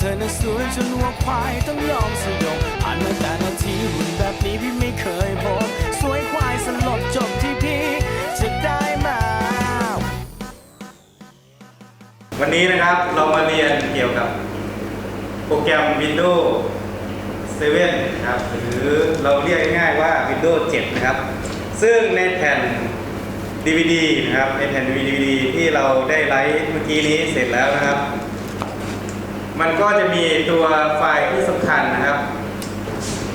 เธอน่ะสวยจนวัวควายต้องยอมสยบผ่านมาแต่นาทีหุ่นแบบนี้พี่ไม่เคยพบสวยควายสลบจบที่พี่จะได้มา วันนี้นะครับเรามาเรียนเกี่ยวกับโปรแกรม Windows 7นะครับหรือเราเรียกง่ายๆว่า Windows 7 นะครับ ซึ่งในแผ่น DVD นะครับในแผ่น DVD ที่เราได้ไลฟ์เมื่อกี้นี้เสร็จแล้วนะครับ มันก็จะมีตัวไฟล์ที่สำคัญนะครับ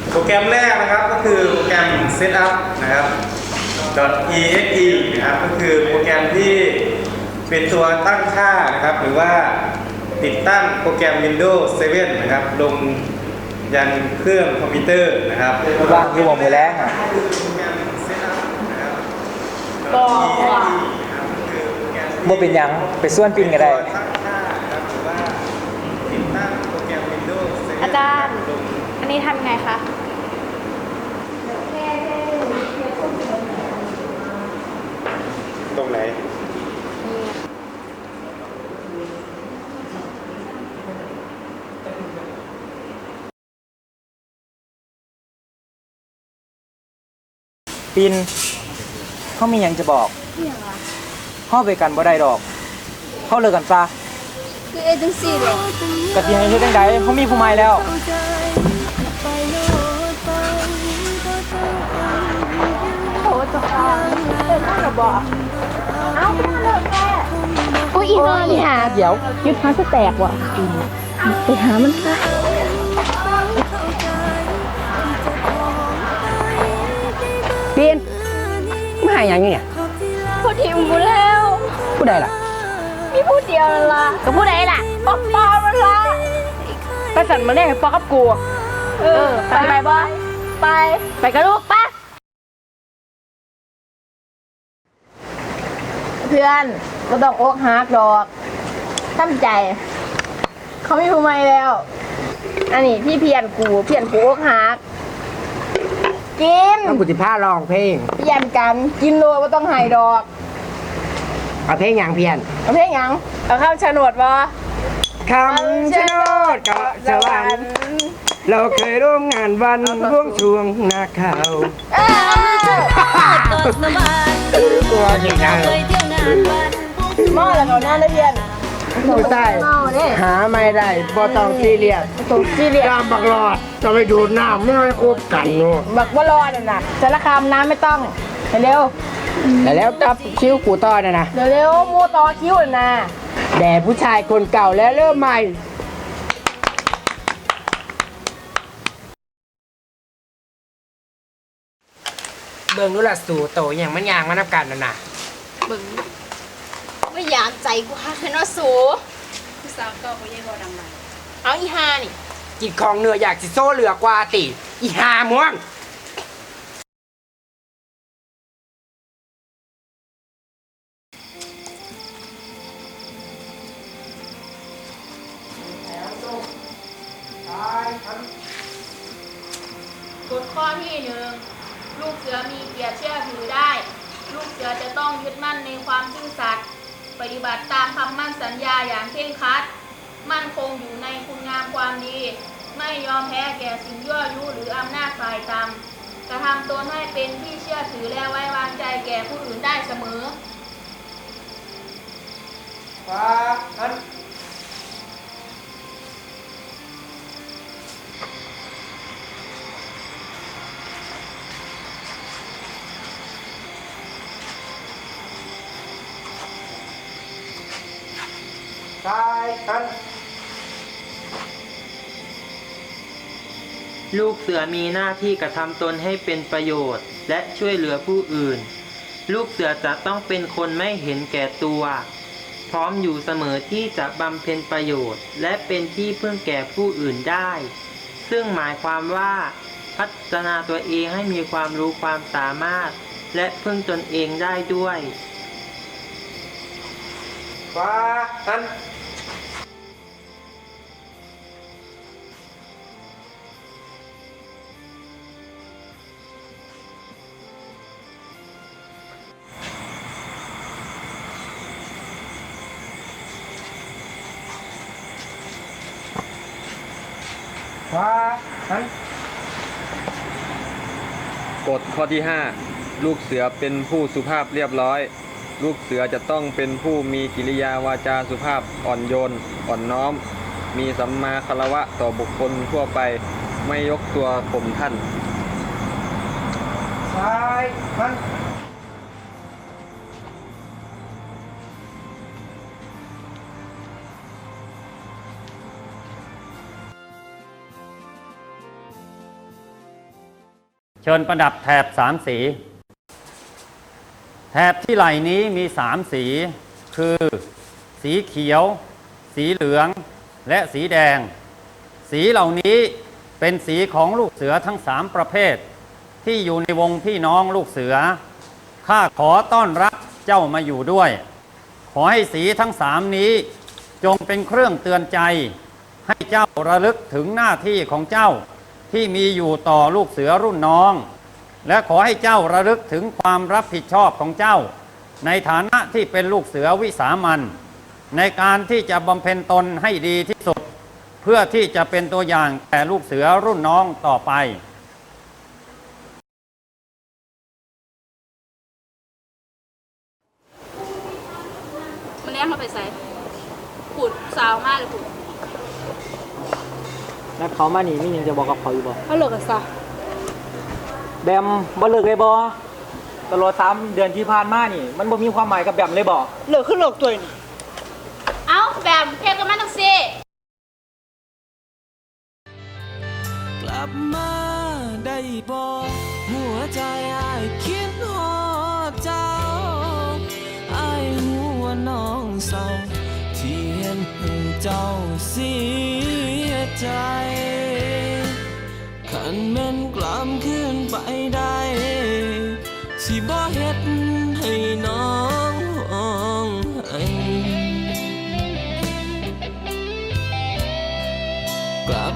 โปรแกรมแรกนะครับก็คือโปรแกรม Setup นะครับ .exe นะครับก็คือโปรแกรมที่เป็นตัวตั้งค่านะครับ หรือว่าติดตั้งโปรแกรม Windows 7 นะครับ ลงยันเครื่องคอมพิวเตอร์นะครับว่างอยู่บ่มือแรงอะโปรแกรม Setup นะครับบอกว่า .exe นะครับก็คือโปรแกรมที่บ่เป็นหยังไปส่วนปินก็ได้ ตัวตั้งค่านะครับหรือว่าติดตั้งโปรแกรม Windows 7อาจารย์ลงอันนี้ทำยังไงคะตรงไหนปินเขามีหยังจะบอก เขาไปกันบ่ได้ดอก เขาเลิกกันซะ คือเอจังซี่เหรอกะสิให้เฮ็ดจังไดเขามีผู้ใหม่แล้วโอ้จะฟังเดินมาหรอบอกเอ้ามาเลยแม่โอ้ยอีน้อยหาเดี๋ยวยุดพาสแตกว่ะไปหามันค่ะปีนมาหาอย่างนี้เนี่ยพูดทีมกูแล้วผู้ใดล่ะมี พูดเดียวนั่นละกับผู้ใดล่ะป๊อกปอมันละไปสั่นมาแน่ปอกับกูเออไปไปบ่ไป ไปกับลูกปะเพื่อนก็ต้องอกหักดอกทำใจ เขาไม่ผู้ใหม่แล้ว อันนี้พี่เพียนกูเพียนกูอกหักกินต้องกุฏิผ้าร้องเพลงเพียนกัน กินโลว่าต้องใหายดอก เอาเพลงอย่างเพียนเอาเพลงหยังเอาข้าวชะโนดบ่คำชะโนดเกาะสวรรค์เราเคยร่วมงานวันร่วงช่วงนาข่าวเออตัวจริงจังหม้อแล้วเขาหน้าได้เพียนผู้ใต้หม้อเนี่ยหาไม่ได้บ่ต้องซีเรียสถูกซีเรียสตามบักหลอดจะไปดูดน้ำไม่ให้คบกันเนาะบักว่ารอน่ะนะสารคามน้ำไม่ต้องเร็ว แต่แล้วตับคิ้วกูต้อนะนะๆเร็วๆมูต่อคิ้วน่ะนะแด่ผู้ชายคนเก่าและเริ่มใหม่เบิ่งดูละสู่โตอย่างมันยางมันนับกันน่ะนะบึงไม่อยากใจกูฮักให้เนาะสูผู้สาวก็ไม่ใช่พอดังไหนเอาอีฮานี่กินของเหนืออยากสิโซ่เหลือกว่าติ อีหาม่วง บัติตามคำมั่นสัญญาอย่างเคร่งครัด มั่นคงอยู่ในคุณงามความดี ไม่ยอมแพ้แก่สิ่งยั่วยุหรืออำนาจฝ่ายต่ำกระทำตนให้เป็นที่เชื่อถือและไว้วางใจแก่ผู้อื่นได้เสมอฟ้าหัน ซ้ายหัน ลูกเสือมีหน้าที่กระทำตนให้เป็นประโยชน์ และช่วยเหลือผู้อื่น ลูกเสือจะต้องเป็นคนไม่เห็นแก่ตัว พร้อมอยู่เสมอที่จะบำเพ็ญประโยชน์ และเป็นที่พึ่งแก่ผู้อื่นได้ ซึ่งหมายความว่าพัฒนาตัวเองให้มีความรู้ความสามารถ และพึ่งตนเองได้ด้วยขว ขวาหันกฎข้อที่ 5 ลูกเสือเป็นผู้สุภาพเรียบร้อย ลูกเสือจะต้องเป็นผู้มีกิริยาวาจาสุภาพอ่อนโยน อ่อนน้อม มีสัมมาคารวะต่อบุคคลทั่วไปไม่ยกตัวข่มท่าน ซ้ายหัน เชิญประดับแถบสามสี แถบที่ไหล่นี้มีสามสี คือสีเขียว สีเหลือง และสีแดง สีเหล่านี้เป็นสีของลูกเสือทั้งสามประเภท ที่อยู่ในวงพี่น้องลูกเสือ ข้าขอต้อนรับเจ้ามาอยู่ด้วย ขอให้สีทั้งสามนี้จงเป็นเครื่องเตือนใจ ให้เจ้าระลึกถึงหน้าที่ของเจ้า ที่มีอยู่ต่อลูกเสือรุ่นน้อง และขอให้เจ้าระลึกถึงความรับผิดชอบของเจ้า ในฐานะที่เป็นลูกเสือวิสามันในการที่จะบำเพ็ญตนให้ดีที่สุด เพื่อที่จะเป็นตัวอย่างแก่ลูกเสือรุ่นน้องต่อไปมันแล้งเราไปใส่ขุดสาวมากเลยขุด นัดเขามานี่มีหยังจะบอกกับเขาอยู่บ่เขาเลิกกันซะแบมบ่เลิกเลยบ่ตลอดสามเดือนที่ผ่านมานี่ มันบ่มีความหมายกับแบมเลยบ่เลิกขึ้นเลิกตัวนี่เอ้าแบบเทพกันมาตั้งซี่กลับมาได้บอกหัวใจอ้ายคิดฮอดเจ้าอ้ายหัวาน้องเศร้าที่เห็นให้เจ้าเสียใจ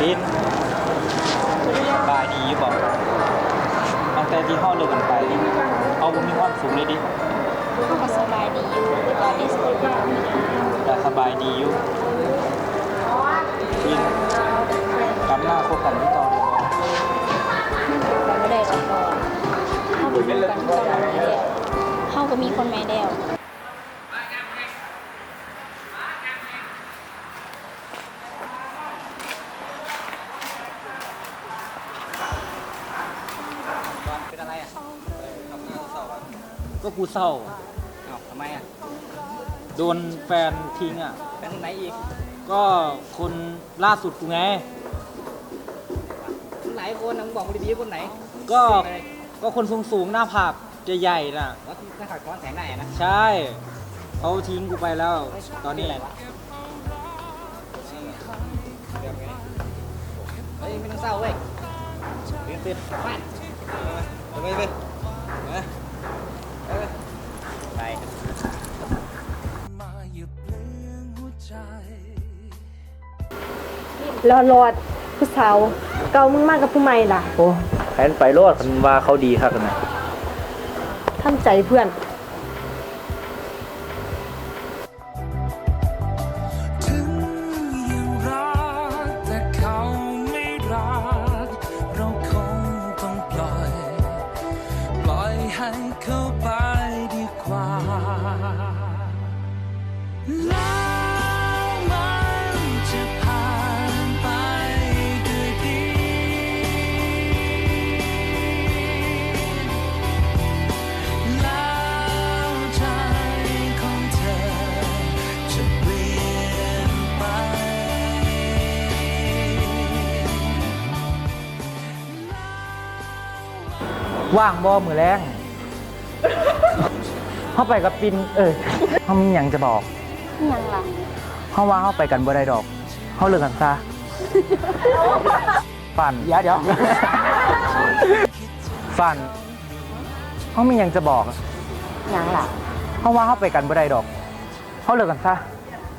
ปินบายดีอยู่บอกตั้งแต่ที่ห้องเลิกกันไป เอาผมมีความสูงเลยดิก็สบายดีอยู่ตอนนี้สบายดีแต่สบายดีอยู่ยินกำหน้าคบกันที่ตอนเลยมัได้ตอถ้าไปกันที่ตอนนี้เข้าก็มีคนแม่เดียว เศร้าอ้าวทำไมอะโดนแฟนทิ้งอะ เป็นไหนอีกก็คนล่าสุดกูไงหลายคนนะมึงบอกกูดีๆคนไหนก็ก็คนสูงสูงๆหน้าผากใหญ่ๆน่ะ ว่าที่หน้าขาดก้อนแสงไหนนะใช่เขาทิ้งกูไปแล้ว ตอนนี้เฮ้ยไม่ต้องเศร้าเว้ยเรียนตื่นบ้าน ไปไปไปไปไป รอรอดผู้สาวเก่ามึงมากกับผู้ใหม่ล่ะโอ้แผนไปโลดคันว่าเขาดีครับนะทำใจเพื่อนถึงยังรักแต่เขาไม่รักเราคงต้องปล่อยปล่อยให้เขาไปดีกว่า ว่างบ่มือแรงเข้าไปกับปินเออเขามีอย่างจะบอกยังล่ะเขาว่าเข้าไปกันบ่ได้ดอกเขาเลิกกันซะฝันเดี๋ยวเดี๋ยวฝันเขามีอย่างจะบอกยังล่ะเขาว่าเข้าไปกันบ่ได้ดอกเขาเลิกกันซะ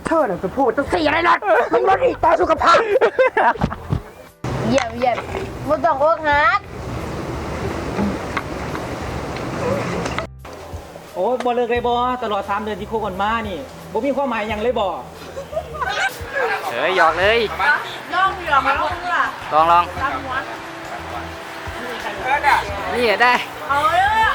เธอเนี่ยจะพูดต้องสี่อะไรล่ะมันว่าดีต่อสุขภาพเยี่ยมเยี่ยมบ่ต้องอกหัก โอ้บ่เลิกเลยบ่ตลอด3เดือนที่คบกันมานี่บ่มีความหมายหยังเลยบ่เฮ้ยหยอกเลยลองเหลืองมาลองเลือลองลองตามหัวนี่ได้ เอาเลย